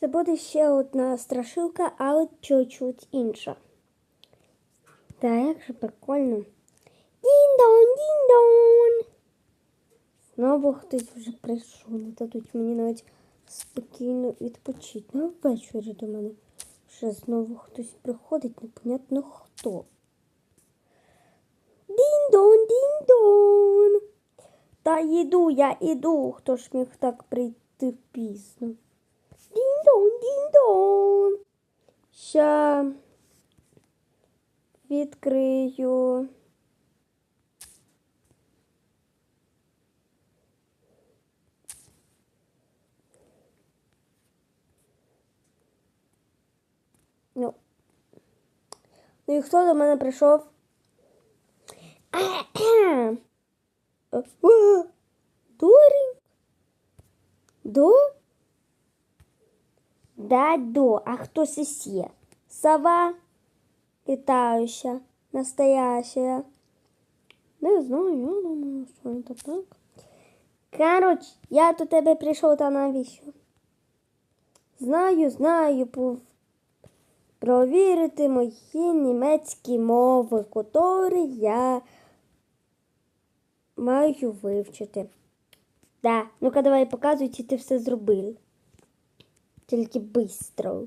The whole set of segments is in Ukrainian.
Це буде ще одна страшилка, але чуть-чуть інша. Та як же прикольно. Дін-дон, дін-дон. Знову хтось вже прийшов. Не дадуть мені навіть спокійно відпочити. На ввечері до мене вже знову хтось приходить, непонятно хто. Дін-дон, дін-дон. Та йду, я іду. Хто ж міг так прийти пізно? Дін-дон, дін-дон. Ща відкрию. Ну. Ну і хто до мене прийшов? Дурень? До? Да, до. А хто сесе? Сова? Летающая. Настоящая. Не знаю, я думаю, що це так. Короче, я до тебе прийшов та навіщо? Знаю, знаю, пов- провірити мої німецькі мови, котрі я маю вивчити. Да, ну-ка давай показуй, чи ти все зробив. Тільки бистро.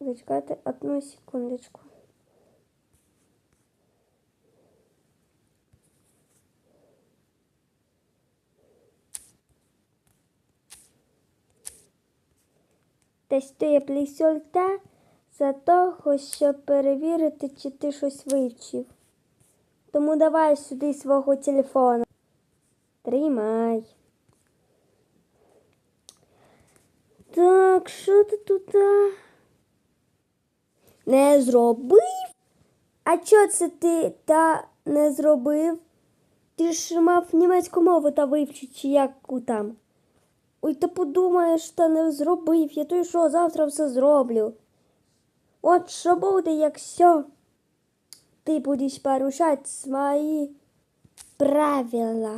Зачекайте одну секундочку. Тестує плісольта за того, щоб перевірити, чи ти щось вивчив. Тому давай сюди свого телефона. Тримай. Так, що ти тут? Не зробив? А чого це ти та не зробив? Ти ж мав німецьку мову та вивчити, чи яку там. Ой, ти подумаєш, та не зробив. Я то й що, завтра все зроблю. От що буде, якщо ти будеш порушати свої правила.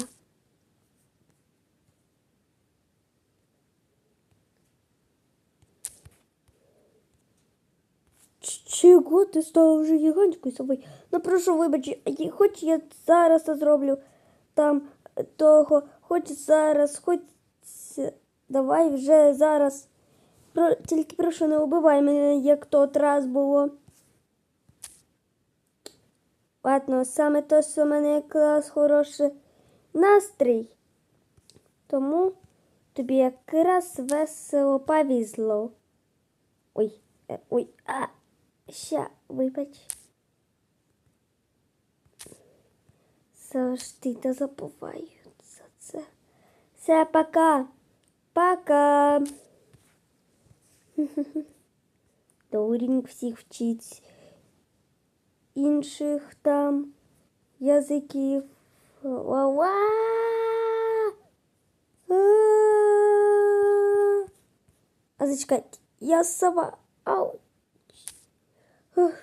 Чого ти став вже гігантською собою? Ну прошу вибач, хоч я зараз зроблю там того, хоч зараз, хоч давай вже зараз. Про, тільки прошу не вбивай мене, як тот раз було. Ладно, саме то, що в мене якраз хороший настрій. Тому тобі якраз весело повезло. Ой, е, ой, а, ща, вибач. Завжди та забуваю за це. Все, пока. Пока. Дорінг всіх вчить інших там язиків. Ла-ла. А. А зачекайте, я сова. Ау. Ух,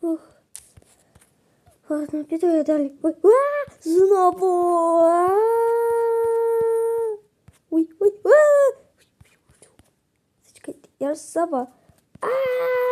ух. Ладно, піду я далі. Ой, а, знову. А. Ой, ой, а. Зачекайте, я ж сова. А.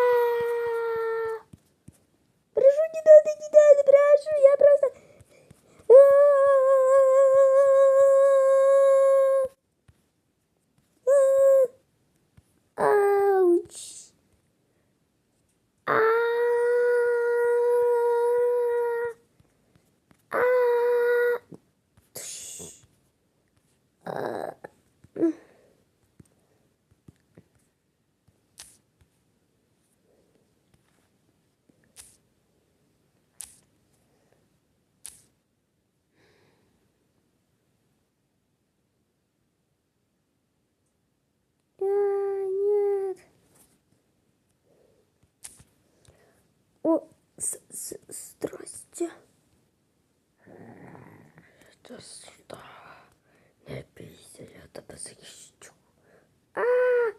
О, с -с здрасте. Это сюда. Не бійся, я тебе захищу. А! А!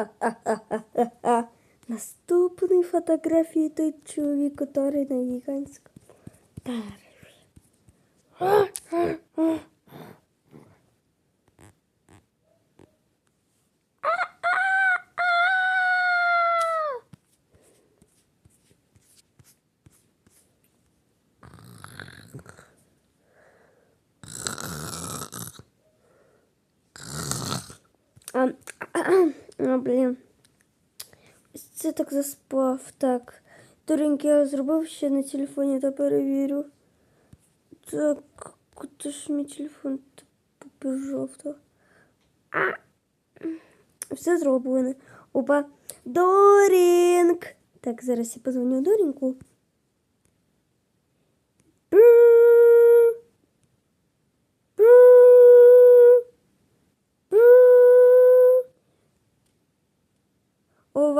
Ха-ха-ха-ха-ха. Наступний фотографії той чоловік, який на гігантському дереві. А, а, блін. Це так заспав. Так. Туреньки я зробив ще на телефоні та перевірю. Так, куди ж мій телефон побіжав то? А! Все зроблено. Опа. Дорінг! Так, зараз я позвоню Дорінку.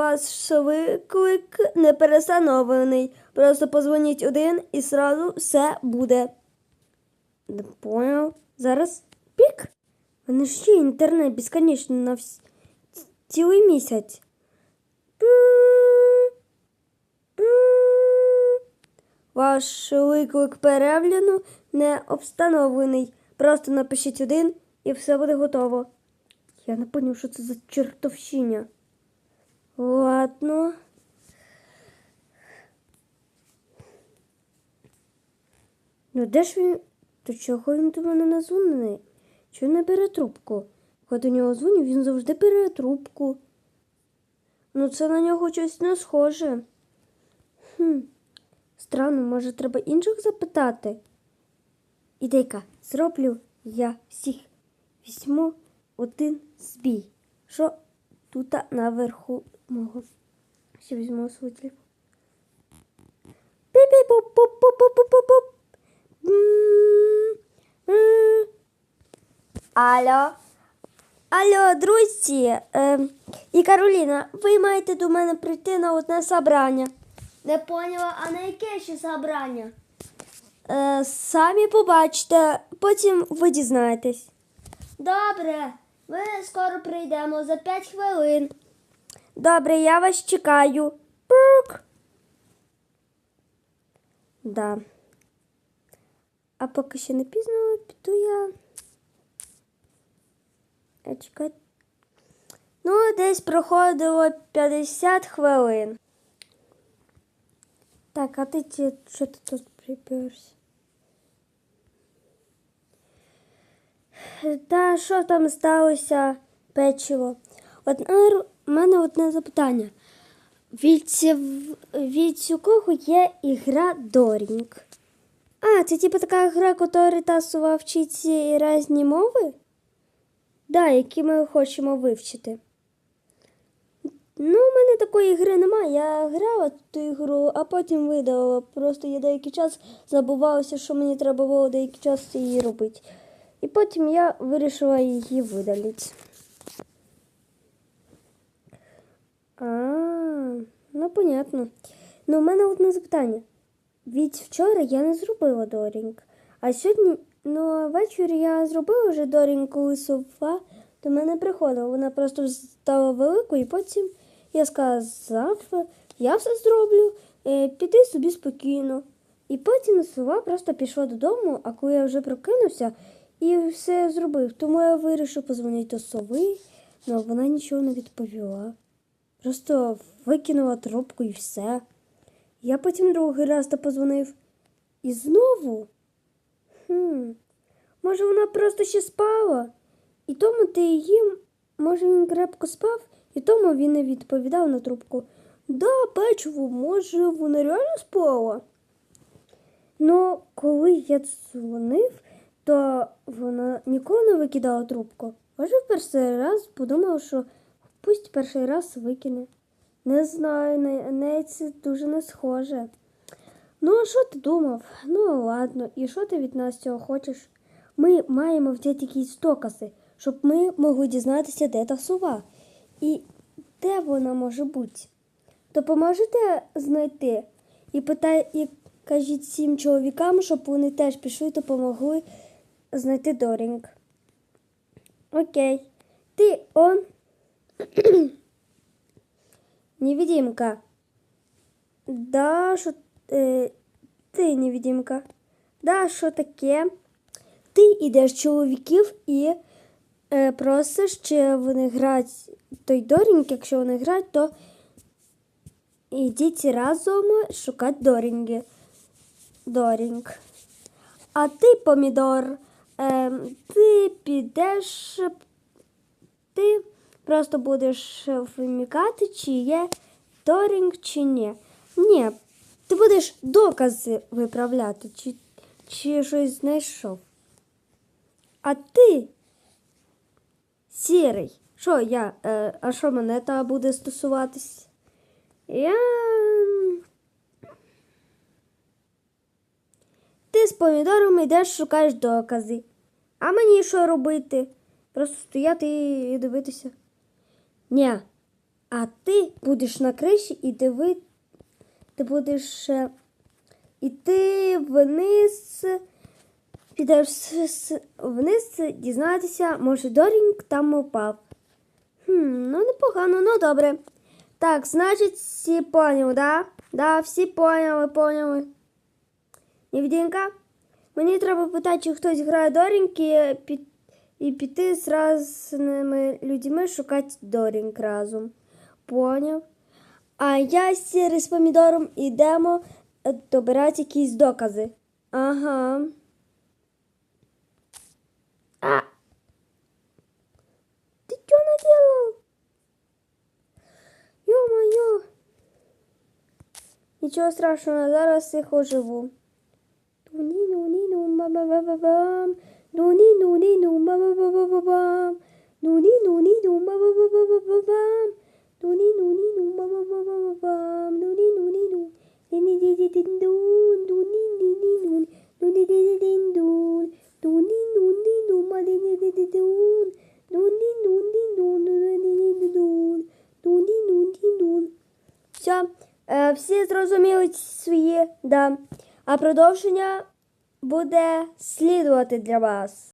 У вас виклик не перестановлений. Просто позвоніть один і сразу все буде. Не понял. Зараз пік. Мене ж є інтернет безконечно на вс... цілий місяць. Ваш виклик перегляну не обстановлений. Просто напишіть один і все буде готово. Я не поняв, що це за чертовщиня. Ладно. Ну де ж він? То чого він до мене названий? Чого не бере трубку? Коли до нього дзвоню, він завжди бере трубку. Ну, це на нього щось не схоже. Хм. Странно, може, треба інших запитати? Ідейка, зроблю я всіх візьму один збій. Що тут наверху мого. Ще візьму свій телефон. М. Алло. Алло, друзі. Е, і Кароліна, ви маєте до мене прийти на одне собрання. Не поняла, а на яке ще собрання? Е, самі побачите, потім ви дізнаєтесь. Добре, ми скоро прийдемо за 5 хвилин. Добре, я вас чекаю. Пук. Да. А поки ще не пізно, піду я. А чекати. Ну, десь проходило 50 хвилин. Так, а ти що ти тут приперся? Та що там сталося печиво? Одне р- у мене одне запитання. Від, від цього є ігра Дорінг. А, це типу така гра, яка Тасова вчить різні мови? Да, які ми хочемо вивчити. Ну, у мене такої гри немає. Я грала ту ігру, а потім видалила. Просто я деякий час забувалася, що мені треба було деякий час її робити. І потім я вирішила її видалити. А, ну понятно. Ну, у мене одне запитання. Від вчора я не зробила дорінг. А сьогодні, ну, ввечері я зробила вже дорінг, коли сова до мене приходила. Вона просто стала великою, і потім я сказав, я все зроблю, е, піди собі спокійно. І потім сова просто пішла додому, а коли я вже прокинувся і все зробив, тому я вирішив позвонити до сови, але вона нічого не відповіла. Просто викинула трубку і все. Я потім другий раз позвонив. І знову? Хм. Може, вона просто ще спала? І тому ти її, може, він крепко спав, і тому він не відповідав на трубку. Да, печиво, може, вона реально спала. Ну, коли я дзвонив, то вона ніколи не викидала трубку. Може, в перший раз подумала, що пусть перший раз викине. Не знаю, на неї це дуже не схоже. Ну, а що ти думав? Ну, ладно, і що ти від нас цього хочеш? Ми маємо взяти якісь докази, щоб ми могли дізнатися, де та сова. І де вона може бути. Допоможете знайти і питай, і кажіть всім чоловікам, щоб вони теж пішли допомогли знайти Дорінг. Окей. Ти он. Невидимка. Да, що е, ти невидимка. Да, що таке? Ти йдеш чоловіків і е, просиш, чи вони грають той дорінг, якщо вони грають, то йдіть разом шукати дорінги. Дорінг. А ти, помідор, е, ти підеш, ти просто будеш вимікати, чи є дорінг, чи ні. Ні, ти будеш докази виправляти, чи, чи щось знайшов. А ти, сірий, що я, е, а що мене та буде стосуватись? Я. Ти з помідором йдеш, шукаєш докази. А мені що робити? Просто стояти і дивитися. Ні. А ти будеш на криші і диви... ти будеш е, іти вниз, підеш вниз, дізнатися, може Дорінг там упав. Хм, ну непогано, ну добре. Так, значить, всі поняли, да? Да, всі поняли, поняли. Невдінка, мені треба питати, чи хтось грає Дорінг і, пі- і піти з разними людьми шукати Дорінг разом. Поняв? А я з Сірий з помідором йдемо е, добирати якісь докази. Ага. А. Ти що наделал? Ё-моё. Нічого страшного, зараз їх оживу. Ну-ні-ну-ні-ну, ба-ба-ба-ба-бам. Ну-ні-ну-ні-ну, ба-ба-ба-ба-ба-бам. Ну-ні-ну-ні-ну, ба-ба-ба-ба-ба-бам. Ну-ні-ну-ні-ну, ба-ба-ба-ба-ба-бам. Ну-ні-ну-ні-ну. Ні-ні-ді-ді-дин-дун. Ну-ні-ні-ні-ну. Ну-ні-ді-ді-дин-дун. Ну-ні-ну-ні-ну, ма-ді-ді-ді-ді-дун. Ну-ні-ну-ні-ну, ну-ні-ді-ді-дун. Ну-ні-ну-ні-ну. Все, е, всі зрозуміли свої, да. А продовження буде слідувати для вас.